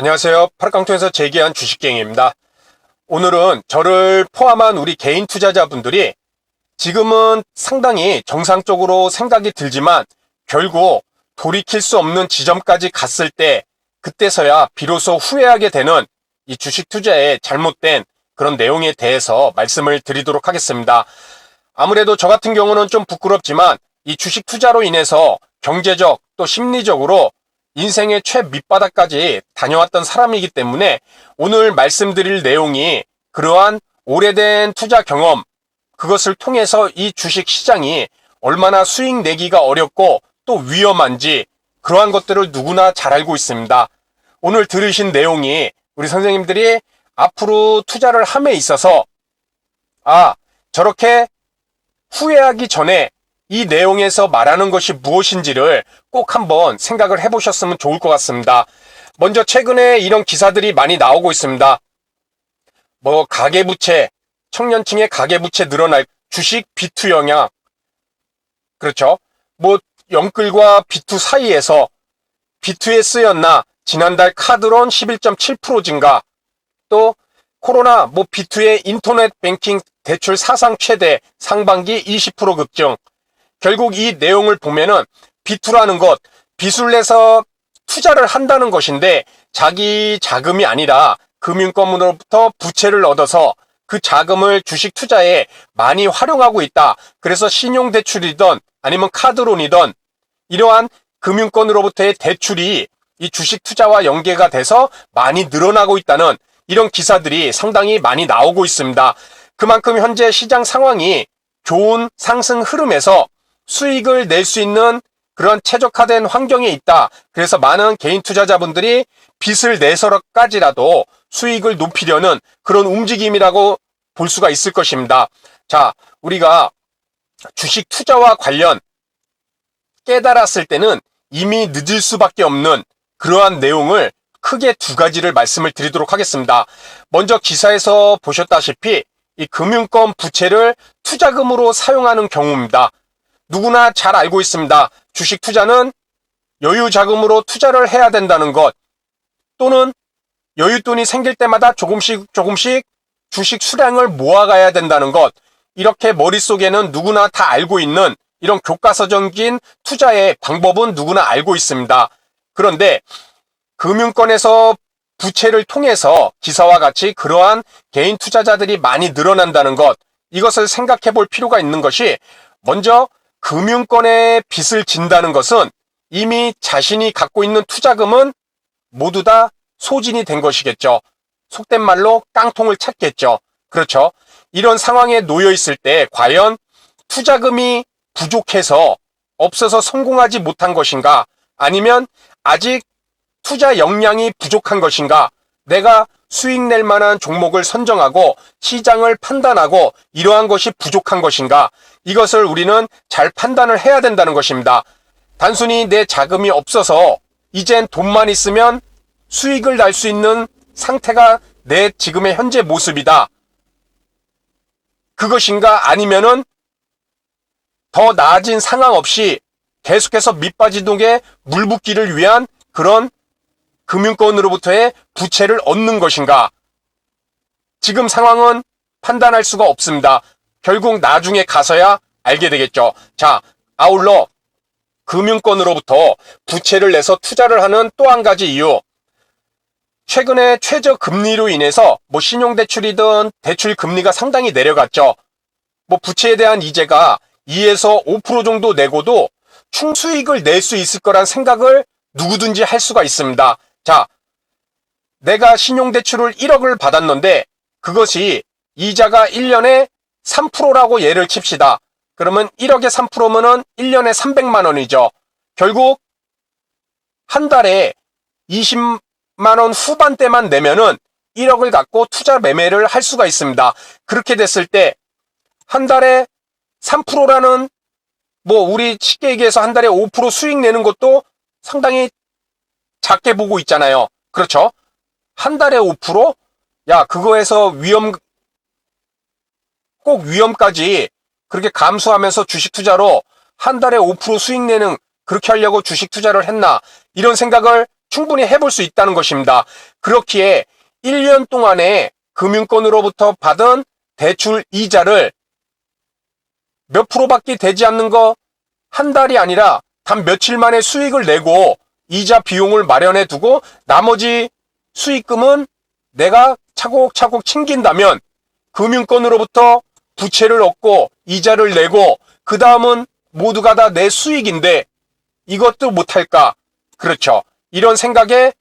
안녕하세요. 파락강통에서 재기한 주식갱입니다. 오늘은 저를 포함한 우리 개인 투자자분들이 지금은 상당히 정상적으로 생각이 들지만 결국 돌이킬 수 없는 지점까지 갔을 때 그때서야 비로소 후회하게 되는 이 주식 투자의 잘못된 그런 내용에 대해서 말씀을 드리도록 하겠습니다. 아무래도 저 같은 경우는 좀 부끄럽지만 이 주식 투자로 인해서 경제적 또 심리적으로 인생의 최 밑바닥까지 다녀왔던 사람이기 때문에 오늘 말씀드릴 내용이 그러한 오래된 투자 경험, 그것을 통해서 이 주식 시장이 얼마나 수익 내기가 어렵고 또 위험한지 그러한 것들을 누구나 잘 알고 있습니다. 오늘 들으신 내용이 우리 선생님들이 앞으로 투자를 함에 있어서 아, 저렇게 후회하기 전에 이 내용에서 말하는 것이 무엇인지를 꼭 한번 생각을 해보셨으면 좋을 것 같습니다. 먼저 최근에 이런 기사들이 많이 나오고 있습니다. 뭐 가계부채, 청년층의 가계부채 늘어날 주식 B2 영향. 그렇죠. 뭐 영끌과 B2 사이에서 B2에 쓰였나 지난달 카드론 11.7% 증가. 또 코로나 뭐 B2의 인터넷 뱅킹 대출 사상 최대 상반기 20% 급증. 결국 이 내용을 보면은 B2라는 것, 내서 투자를 한다는 것인데 자기 자금이 아니라 금융권으로부터 부채를 얻어서 그 자금을 주식 투자에 많이 활용하고 있다. 그래서 신용대출이든 아니면 카드론이든 이러한 금융권으로부터의 대출이 이 주식 투자와 연계가 돼서 많이 늘어나고 있다는 이런 기사들이 상당히 많이 나오고 있습니다. 그만큼 현재 시장 상황이 좋은 상승 흐름에서 수익을 낼 수 있는 그런 최적화된 환경에 있다. 그래서 많은 개인 투자자분들이 빚을 내서까지라도 수익을 높이려는 그런 움직임이라고 볼 수가 있을 것입니다. 자, 우리가 주식 투자와 관련 깨달았을 때는 이미 늦을 수밖에 없는 그러한 내용을 크게 두 가지를 말씀을 드리도록 하겠습니다. 먼저 기사에서 보셨다시피 이 금융권 부채를 투자금으로 사용하는 경우입니다. 누구나 잘 알고 있습니다. 주식 투자는 여유 자금으로 투자를 해야 된다는 것 또는 여윳돈이 생길 때마다 조금씩 조금씩 주식 수량을 모아가야 된다는 것 이렇게 머릿속에는 누구나 다 알고 있는 이런 교과서적인 투자의 방법은 누구나 알고 있습니다. 그런데 금융권에서 부채를 통해서 기사와 같이 그러한 개인 투자자들이 많이 늘어난다는 것 이것을 생각해 볼 필요가 있는 것이 먼저 금융권에 빚을 진다는 것은 이미 자신이 갖고 있는 투자금은 모두 다 소진이 된 것이겠죠. 속된 말로 깡통을 찾겠죠. 그렇죠. 이런 상황에 놓여 있을 때 과연 투자금이 부족해서 없어서 성공하지 못한 것인가 아니면 아직 투자 역량이 부족한 것인가 내가 수익 낼 만한 종목을 선정하고 시장을 판단하고 이러한 것이 부족한 것인가 이것을 우리는 잘 판단을 해야 된다는 것입니다. 단순히 내 자금이 없어서 이젠 돈만 있으면 수익을 날 수 있는 상태가 내 지금의 현재 모습이다. 그것인가 아니면은 더 나아진 상황 없이 계속해서 밑빠지동에 물붓기를 위한 그런 금융권으로부터의 부채를 얻는 것인가? 지금 상황은 판단할 수가 없습니다. 결국 나중에 가서야 알게 되겠죠. 자, 아울러 금융권으로부터 부채를 내서 투자를 하는 또 한 가지 이유. 최근에 최저 금리로 인해서 뭐 신용대출이든 대출 금리가 상당히 내려갔죠. 뭐 부채에 대한 이자가 2에서 5% 정도 내고도 충수익을 낼 수 있을 거란 생각을 누구든지 할 수가 있습니다. 자, 내가 신용대출을 1억을 받았는데 그것이 이자가 1년에 3%라고 예를 칩시다. 그러면 1억에 3%면은 1년에 300만 원이죠. 결국 한 달에 20만 원 후반대만 내면은 1억을 갖고 투자 매매를 할 수가 있습니다. 그렇게 됐을 때 한 달에 3%라는 뭐 우리 쉽게 얘기해서 한 달에 5% 수익 내는 것도 상당히 작게 보고 있잖아요. 그렇죠? 한 달에 5%? 야, 그거에서 위험, 꼭 위험까지 그렇게 감수하면서 주식 투자로 한 달에 5% 수익 내는 그렇게 하려고 주식 투자를 했나? 이런 생각을 충분히 해볼 수 있다는 것입니다. 그렇기에 1년 동안에 금융권으로부터 받은 대출 이자를 몇 프로밖에 되지 않는 거 한 달이 아니라 단 며칠 만에 수익을 내고 이자 비용을 마련해 두고 나머지 수익금은 내가 차곡차곡 챙긴다면 금융권으로부터 부채를 얻고 이자를 내고 그 다음은 모두가 다 내 수익인데 이것도 못할까? 그렇죠. 이런 생각에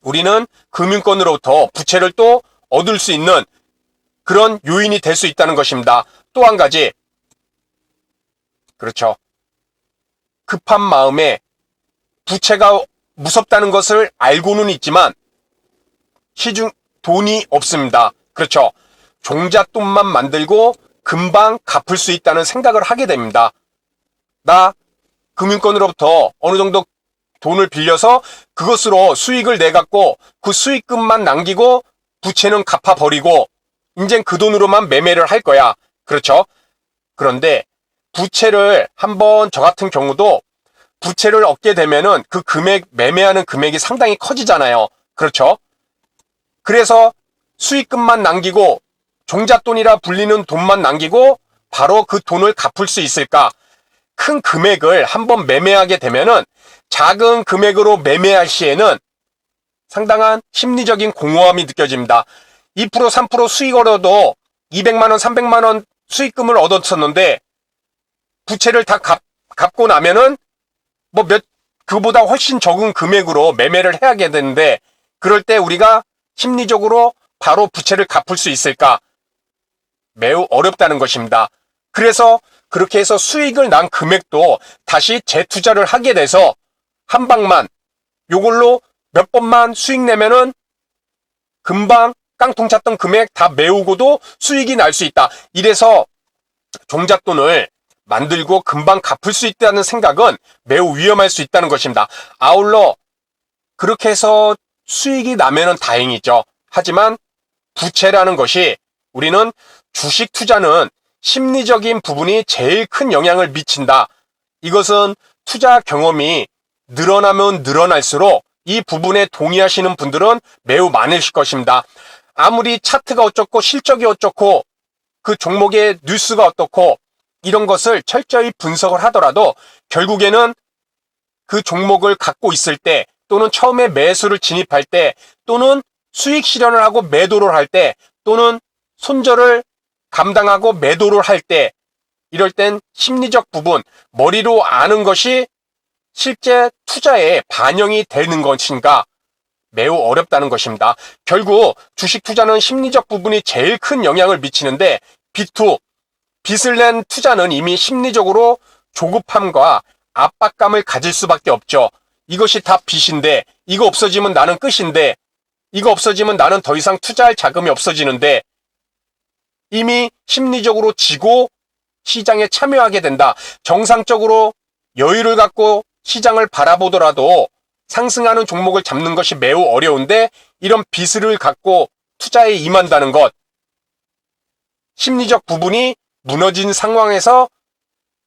우리는 금융권으로부터 부채를 또 얻을 수 있는 그런 요인이 될 수 있다는 것입니다. 또 한 가지. 그렇죠. 급한 마음에 부채가 무섭다는 것을 알고는 있지만 시중 돈이 없습니다. 그렇죠. 종잣돈만 만들고 금방 갚을 수 있다는 생각을 하게 됩니다. 나 금융권으로부터 어느 정도 돈을 빌려서 그것으로 수익을 내갖고 그 수익금만 남기고 부채는 갚아버리고 이젠 그 돈으로만 매매를 할 거야. 그렇죠? 그런데 부채를 한번 저 같은 경우도 부채를 얻게 되면은 그 금액, 매매하는 금액이 상당히 커지잖아요. 그렇죠? 그래서 수익금만 남기고 종잣돈이라 불리는 돈만 남기고 바로 그 돈을 갚을 수 있을까? 큰 금액을 한번 매매하게 되면은 작은 금액으로 매매할 시에는 상당한 심리적인 공허함이 느껴집니다. 2% 3% 수익 얻어도 200만원 300만원 수익금을 얻었었는데 부채를 다 갚, 갚고 나면은 뭐 몇 그보다 훨씬 적은 금액으로 매매를 해야게 되는데 그럴 때 우리가 심리적으로 바로 부채를 갚을 수 있을까? 매우 어렵다는 것입니다. 그래서 그렇게 해서 수익을 난 금액도 다시 재투자를 하게 돼서 한 방만 요걸로 몇 번만 수익 내면은 금방 깡통 찼던 금액 다 메우고도 수익이 날 수 있다. 이래서 종잣돈을 만들고 금방 갚을 수 있다는 생각은 매우 위험할 수 있다는 것입니다. 아울러 그렇게 해서 수익이 나면은 다행이죠. 하지만 부채라는 것이 우리는 주식 투자는 심리적인 부분이 제일 큰 영향을 미친다. 이것은 투자 경험이 늘어나면 늘어날수록 이 부분에 동의하시는 분들은 매우 많으실 것입니다. 아무리 차트가 어쩌고 실적이 어쩌고 그 종목의 뉴스가 어떻고 이런 것을 철저히 분석을 하더라도 결국에는 그 종목을 갖고 있을 때 또는 처음에 매수를 진입할 때 또는 수익 실현을 하고 매도를 할 때 또는 손절을 감당하고 매도를 할 때 이럴 땐 심리적 부분 머리로 아는 것이 실제 투자에 반영이 되는 것인가 매우 어렵다는 것입니다. 결국 주식 투자는 심리적 부분이 제일 큰 영향을 미치는데 B2 빚을 낸 투자는 이미 심리적으로 조급함과 압박감을 가질 수밖에 없죠. 이것이 다 빚인데 이거 없어지면 나는 끝인데 이거 없어지면 나는 더 이상 투자할 자금이 없어지는데 이미 심리적으로 지고 시장에 참여하게 된다. 정상적으로 여유를 갖고 시장을 바라보더라도 상승하는 종목을 잡는 것이 매우 어려운데 이런 빚을 갖고 투자에 임한다는 것. 심리적 부분이 무너진 상황에서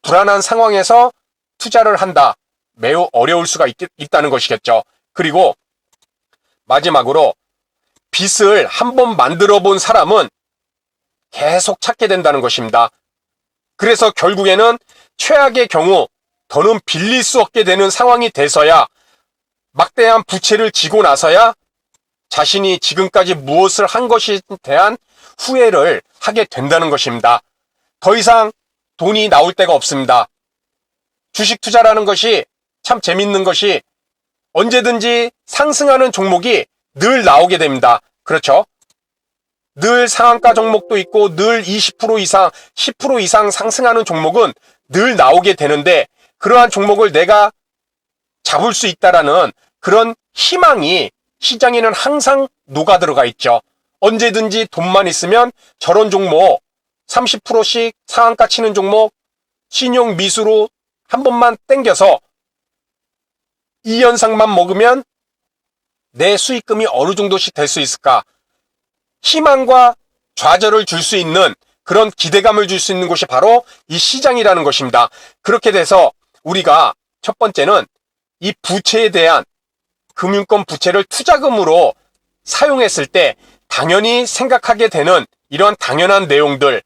불안한 상황에서 투자를 한다. 매우 어려울 수가 있, 있다는 것이겠죠. 그리고 마지막으로 빚을 한 번 만들어 본 사람은 계속 찾게 된다는 것입니다. 그래서 결국에는 최악의 경우 더는 빌릴 수 없게 되는 상황이 돼서야 막대한 부채를 지고 나서야 자신이 지금까지 무엇을 한 것에 대한 후회를 하게 된다는 것입니다. 더 이상 돈이 나올 데가 없습니다. 주식 투자라는 것이 참 재밌는 것이 언제든지 상승하는 종목이 늘 나오게 됩니다. 그렇죠? 늘 상한가 종목도 있고 늘 20% 이상, 10% 이상 상승하는 종목은 늘 나오게 되는데 그러한 종목을 내가 잡을 수 있다라는 그런 희망이 시장에는 항상 녹아 들어가 있죠. 언제든지 돈만 있으면 저런 종목 30%씩 상한가 치는 종목 신용 미수로 한 번만 땡겨서 이 현상만 먹으면 내 수익금이 어느 정도씩 될 수 있을까? 희망과 좌절을 줄 수 있는 그런 기대감을 줄 수 있는 곳이 바로 이 시장이라는 것입니다. 그렇게 돼서 우리가 첫 번째는 이 부채에 대한 금융권 부채를 투자금으로 사용했을 때 당연히 생각하게 되는 이런 당연한 내용들.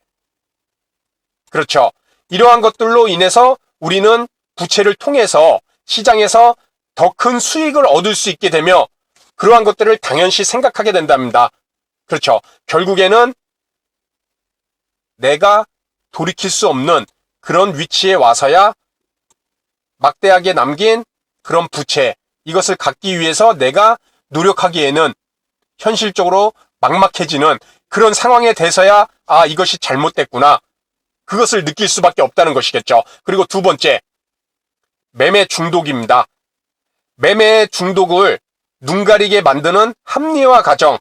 그렇죠. 이러한 것들로 인해서 우리는 부채를 통해서 시장에서 더 큰 수익을 얻을 수 있게 되며 그러한 것들을 당연시 생각하게 된답니다. 그렇죠. 결국에는 내가 돌이킬 수 없는 그런 위치에 와서야 막대하게 남긴 그런 부채, 이것을 갖기 위해서 내가 노력하기에는 현실적으로 막막해지는 그런 상황에 대해서야 아, 이것이 잘못됐구나. 그것을 느낄 수밖에 없다는 것이겠죠. 그리고 두 번째, 매매 중독입니다. 매매 중독을 눈 가리게 만드는 합리화 과정.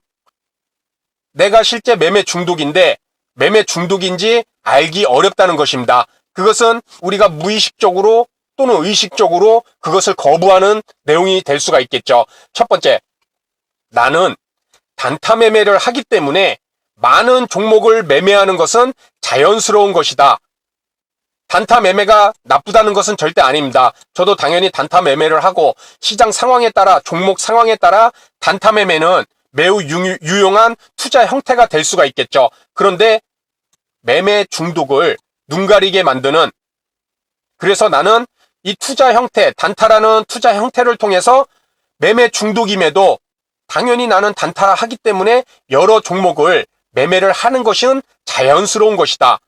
내가 실제 매매 중독인데 매매 중독인지 알기 어렵다는 것입니다. 그것은 우리가 무의식적으로 또는 의식적으로 그것을 거부하는 내용이 될 수가 있겠죠. 첫 번째, 나는 단타 매매를 하기 때문에 많은 종목을 매매하는 것은 자연스러운 것이다. 단타 매매가 나쁘다는 것은 절대 아닙니다. 저도 당연히 단타 매매를 하고 시장 상황에 따라 종목 상황에 따라 단타 매매는 매우 유, 유용한 투자 형태가 될 수가 있겠죠. 그런데 매매 중독을 눈 가리게 만드는 그래서 나는 이 투자 형태, 단타라는 투자 형태를 통해서 매매 중독임에도 당연히 나는 단타를 하기 때문에 여러 종목을 매매를 하는 것은 자연스러운 것이다.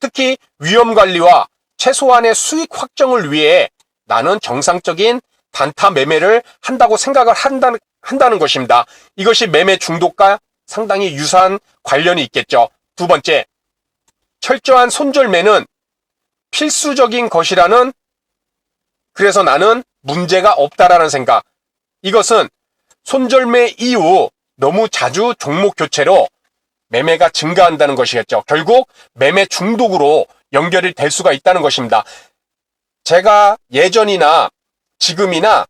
특히 위험 관리와 최소한의 수익 확정을 위해 나는 정상적인 단타 매매를 한다고 생각을 한다는, 한다는 것입니다. 이것이 매매 중독과 상당히 유사한 관련이 있겠죠. 두 번째, 철저한 손절매는 필수적인 것이라는 그래서 나는 문제가 없다라는 생각. 이것은 손절매 이후 너무 자주 종목 교체로 매매가 증가한다는 것이겠죠. 결국 매매 중독으로 연결이 될 수가 있다는 것입니다. 제가 예전이나 지금이나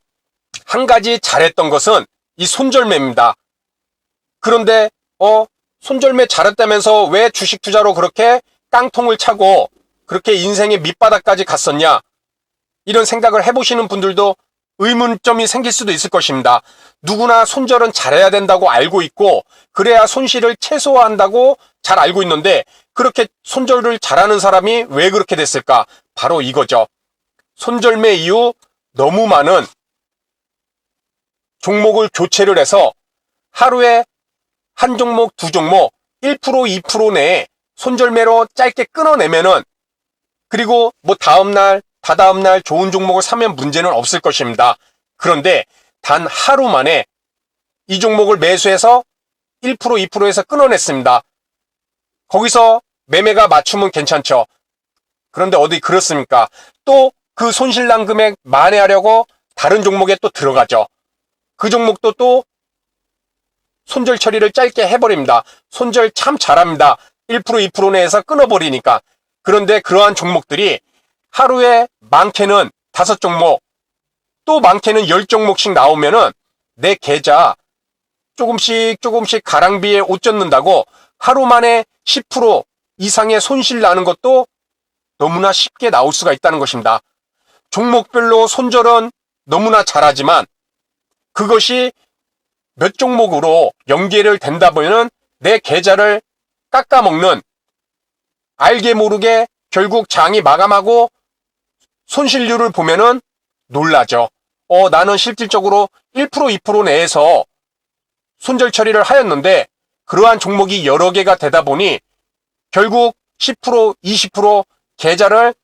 한 가지 잘했던 것은 이 손절매입니다. 그런데 어 손절매 잘했다면서 왜 주식 투자로 그렇게 깡통을 차고 그렇게 인생의 밑바닥까지 갔었냐? 이런 생각을 해보시는 분들도 의문점이 생길 수도 있을 것입니다. 누구나 손절은 잘해야 된다고 알고 있고 그래야 손실을 최소화한다고 잘 알고 있는데 그렇게 손절을 잘하는 사람이 왜 그렇게 됐을까? 바로 이거죠. 손절매 이후 너무 많은 종목을 교체를 해서 하루에 한 종목, 두 종목 1% 2% 내에 손절매로 짧게 끊어내면은 그리고 뭐 다음날 다다음날 좋은 종목을 사면 문제는 없을 것입니다. 그런데 단 하루 만에 이 종목을 매수해서 1% 2%에서 끊어냈습니다. 거기서 매매가 맞추면 괜찮죠. 그런데 어디 그렇습니까? 또 그 손실난 금액 만회하려고 다른 종목에 또 들어가죠. 그 종목도 또 손절 처리를 짧게 해버립니다. 손절 참 잘합니다. 1% 2% 내에서 끊어버리니까. 그런데 그러한 종목들이 하루에 많게는 다섯 종목, 또 많게는 열 종목씩 나오면은 내 계좌 조금씩 조금씩 가랑비에 옷 젖는다고 하루 만에 10% 이상의 손실 나는 것도 너무나 쉽게 나올 수가 있다는 것입니다. 종목별로 손절은 너무나 잘하지만 그것이 몇 종목으로 연계를 된다 보면은 내 계좌를 깎아먹는 알게 모르게 결국 장이 마감하고 손실률을 보면은 놀라죠. 어, 나는 실질적으로 1% 2% 내에서 손절 처리를 하였는데 그러한 종목이 여러 개가 되다 보니 결국 10% 20% 계좌를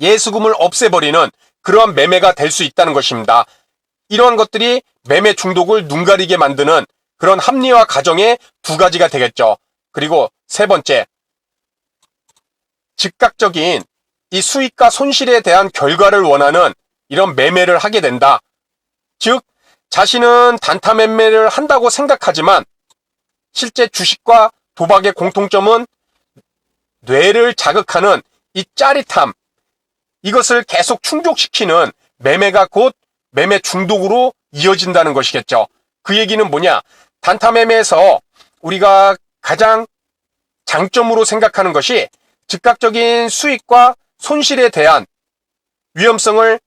예수금을 없애버리는 그러한 매매가 될 수 있다는 것입니다. 이러한 것들이 매매 중독을 눈 가리게 만드는 그런 합리화 과정의 두 가지가 되겠죠. 그리고 세 번째, 즉각적인 이 수익과 손실에 대한 결과를 원하는 이런 매매를 하게 된다. 즉, 자신은 단타 매매를 한다고 생각하지만 실제 주식과 도박의 공통점은 뇌를 자극하는 이 짜릿함, 이것을 계속 충족시키는 매매가 곧 매매 중독으로 이어진다는 것이겠죠. 그 얘기는 뭐냐? 단타 매매에서 우리가 가장 장점으로 생각하는 것이 즉각적인 수익과 손실에 대한 위험성을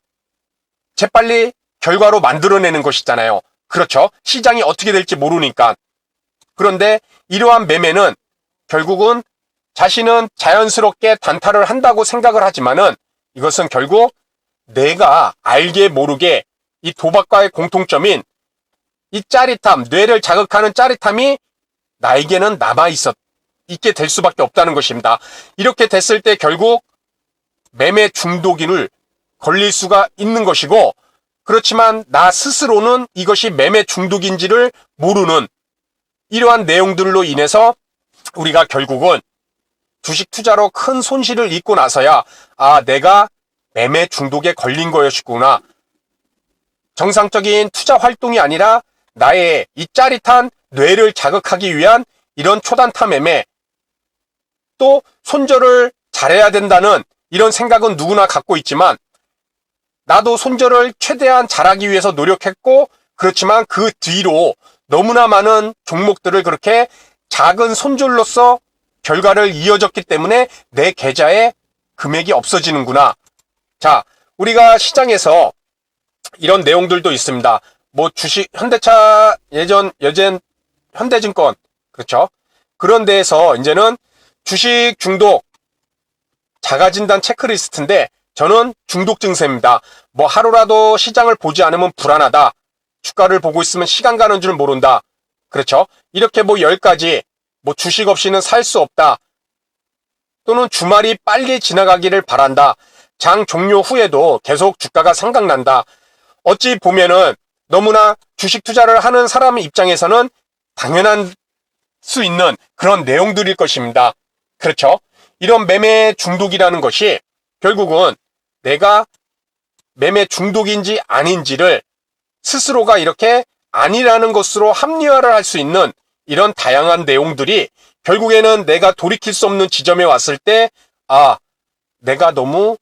재빨리 결과로 만들어내는 것이잖아요. 그렇죠. 시장이 어떻게 될지 모르니까. 그런데 이러한 매매는 결국은 자신은 자연스럽게 단타를 한다고 생각을 하지만은 이것은 결국 내가 알게 모르게 이 도박과의 공통점인 이 짜릿함, 뇌를 자극하는 짜릿함이 나에게는 남아 있었, 있게 될 수밖에 없다는 것입니다. 이렇게 됐을 때 결국 매매 중독인을 걸릴 수가 있는 것이고, 그렇지만 나 스스로는 이것이 매매 중독인지를 모르는 이러한 내용들로 인해서 우리가 결국은 주식 투자로 큰 손실을 입고 나서야 아 내가 매매 중독에 걸린 거였구나. 정상적인 투자 활동이 아니라 나의 이 짜릿한 뇌를 자극하기 위한 이런 초단타 매매 또 손절을 잘해야 된다는 이런 생각은 누구나 갖고 있지만 나도 손절을 최대한 잘하기 위해서 노력했고 그렇지만 그 뒤로 너무나 많은 종목들을 그렇게 작은 손절로서 결과를 이어졌기 때문에 내 계좌에 금액이 없어지는구나. 자, 우리가 시장에서 이런 내용들도 있습니다. 뭐 주식 현대차 예전 예전 현대증권 그렇죠? 그런 데에서 이제는 주식 중독 자가진단 체크리스트인데 저는 중독 증세입니다. 뭐 하루라도 시장을 보지 않으면 불안하다. 주가를 보고 있으면 시간 가는 줄 모른다. 그렇죠? 이렇게 뭐 10가지 뭐 주식 없이는 살 수 없다. 또는 주말이 빨리 지나가기를 바란다. 장 종료 후에도 계속 주가가 생각난다. 어찌 보면은 너무나 주식 투자를 하는 사람 입장에서는 당연한 수 있는 그런 내용들일 것입니다. 그렇죠? 이런 매매 중독이라는 것이 결국은 내가 매매 중독인지 아닌지를 스스로가 이렇게 아니라는 것으로 합리화를 할 수 있는 이런 다양한 내용들이 결국에는 내가 돌이킬 수 없는 지점에 왔을 때, 아, 내가 너무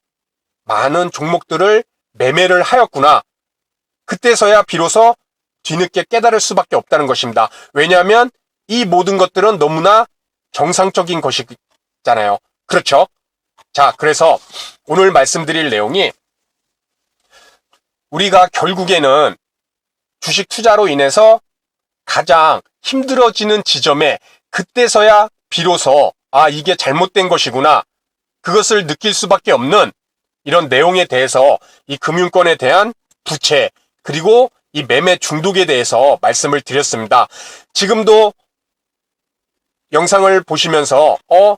많은 종목들을 매매를 하였구나. 그때서야 비로소 뒤늦게 깨달을 수밖에 없다는 것입니다. 왜냐하면 이 모든 것들은 너무나 정상적인 것이잖아요. 그렇죠? 자, 그래서 오늘 말씀드릴 내용이 우리가 결국에는 주식 투자로 인해서 가장 힘들어지는 지점에 그때서야 비로소 아, 이게 잘못된 것이구나. 그것을 느낄 수밖에 없는 이런 내용에 대해서 이 금융권에 대한 부채 그리고 이 매매 중독에 대해서 말씀을 드렸습니다. 지금도 영상을 보시면서 어,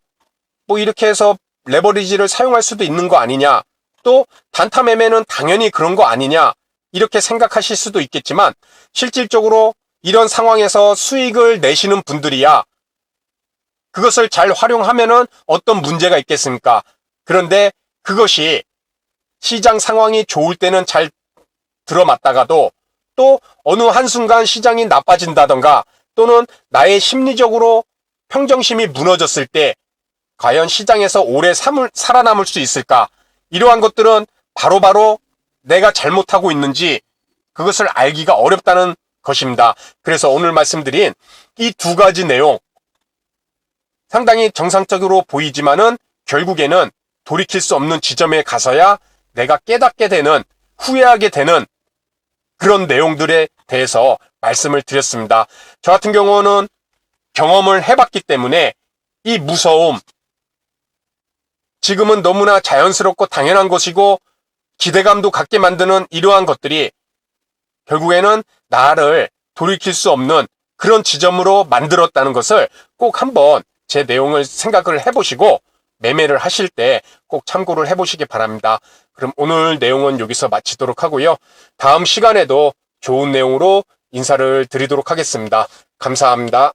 뭐 이렇게 해서 레버리지를 사용할 수도 있는 거 아니냐. 또 단타 매매는 당연히 그런 거 아니냐. 이렇게 생각하실 수도 있겠지만 실질적으로 이런 상황에서 수익을 내시는 분들이야 그것을 잘 활용하면은 어떤 문제가 있겠습니까? 그런데 그것이 시장 상황이 좋을 때는 잘 들어맞다가도 또 어느 한순간 시장이 나빠진다던가 또는 나의 심리적으로 평정심이 무너졌을 때 과연 시장에서 오래 삼을, 살아남을 수 있을까? 이러한 것들은 바로바로 바로 내가 잘못하고 있는지 그것을 알기가 어렵다는 것입니다. 그래서 오늘 말씀드린 이 두 가지 내용 상당히 정상적으로 보이지만은 결국에는 돌이킬 수 없는 지점에 가서야 내가 깨닫게 되는 후회하게 되는 그런 내용들에 대해서 말씀을 드렸습니다. 저 같은 경우는 경험을 해봤기 때문에 이 무서움 지금은 너무나 자연스럽고 당연한 것이고 기대감도 갖게 만드는 이러한 것들이 결국에는 나를 돌이킬 수 없는 그런 지점으로 만들었다는 것을 꼭 한번 제 내용을 생각을 해보시고 매매를 하실 때 꼭 참고를 해보시기 바랍니다. 그럼 오늘 내용은 여기서 마치도록 하고요. 다음 시간에도 좋은 내용으로 인사를 드리도록 하겠습니다. 감사합니다.